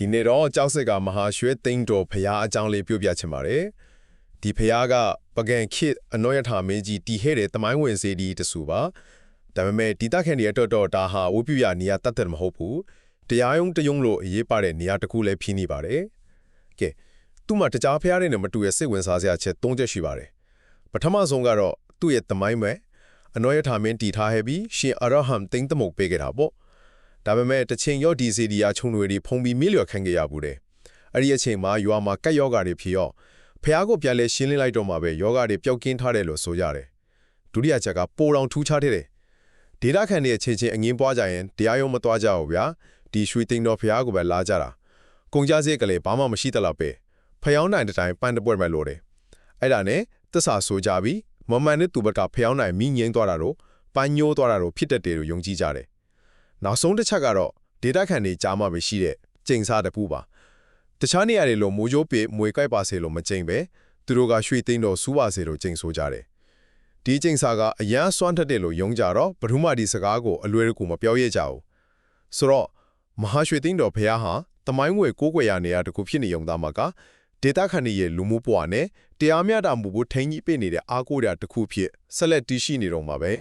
ဒီနေ့တော့ကြောက်စစ်ကမဟာရွှေသိန်းတော်ဖရာအကြောင်းလေးပြောပြချင်ပါတယ်ဒီဖရာကပကံခေတ်အနောယထာမင်းကြီးတီဟဲ့တဲ့တမိုင်းဝင်စေဒီတဆူပါဒါပေမဲ့ဒီတက်ခန့်ရဲ့တော့တော့ဒါဟာဝိပယနေရာတတ်တယ်မဟုတ်ဘူးတရားရုံးတယုံလို့အရေးပါတဲ့နေရာတစ်ခုလည်းဖြစ်နေပါတယ်ကဲသူ့မှာတကြားဖရာတွေနဲ့မတူရဲ့စိတ်ဝင်စားစရာချက်၃ချက်ရှိပါတယ်ပထမဆုံးကတော့သူ့ရဲ့တမိုင်းမဲ့အနောယထာမင်းတီထားဟဲပြီးရှင်အရဟမ်သိန်းတမုတ်ပေးခဲ့တာပေါ့ ဒါပေမဲ့တစ်ချိန်ရော့ဒီစီဒီယာခြုံတွေတွေဖုံပြီးမိလျော်ခံခဲ့ရဘူးတဲ့အဲ့ဒီအချိန်မှာရွာမှာကက်ယောဂါတွေဖြစ်ရော့ဖះကိုပြန်လဲရှင်းလင်းလိုက်တော့မှပဲယောဂါတွေပျောက်ကင်းထားတယ်လို့ဆိုရတယ်ဒုတိယချက်ကပိုတောင်ထူးခြားတဲ့တယ်ဒေတာခန်တွေအချင်းချင်းအငင်းပွားကြရင်တရားရုံးမသွားကြဘူးဗျာဒီရွှေသိန်းတော်ဖះကိုပဲလာကြတာကုန်ကြစရိတ်ကလေးဘာမှမရှိတလောက်ပဲဖျောင်းနိုင်တဲ့တိုင်းပန်းတပွဲမဲ့လို့တယ်အဲ့ဒါနဲ့သစ္စာဆိုကြပြီးမမှန်တဲ့သူဘက်ကဖျောင်းနိုင်မိငိမ့်သွားတာတော့ပန်းညိုးသွားတာတော့ဖြစ်တတ်တယ်လို့ယုံကြည်ကြတယ် နောက်ဆုံးတစ်ချက်ကတော့ data ခန့်တွေကြားမှာပဲရှိတဲ့ကျိန်စားတစ်ခုပါတခြားနေရာတွေလိုမိုးကြိုးပေမွေကြိုက်ပါစေလို့မကျိန်ပဲသူတို့ကရွှေသိန်းတော်စူးပါစေလို့ကျိန်ဆိုကြတယ်ဒီကျိန်စားကအရန်စွမ်းထက်တယ်လို့ယုံကြတော့ဘ ᱹ မှဒီစကားကိုအလွယ်တကူမပြောရကြဘူးဆိုတော့မဟာရွှေသိန်းတော်ဖះဟာတမိုင်းငွေကိုးကွယ်ရနေရတခုဖြစ်နေုံသားမှာက data ခန့်တွေရဲ့လူမှုဘဝနဲ့တရားမျှတမှုကိုထိန်းကြီးပေးနေတဲ့အားကိုးရာတစ်ခုဖြစ်ဆက်လက်တည်ရှိနေတော့မှာပဲ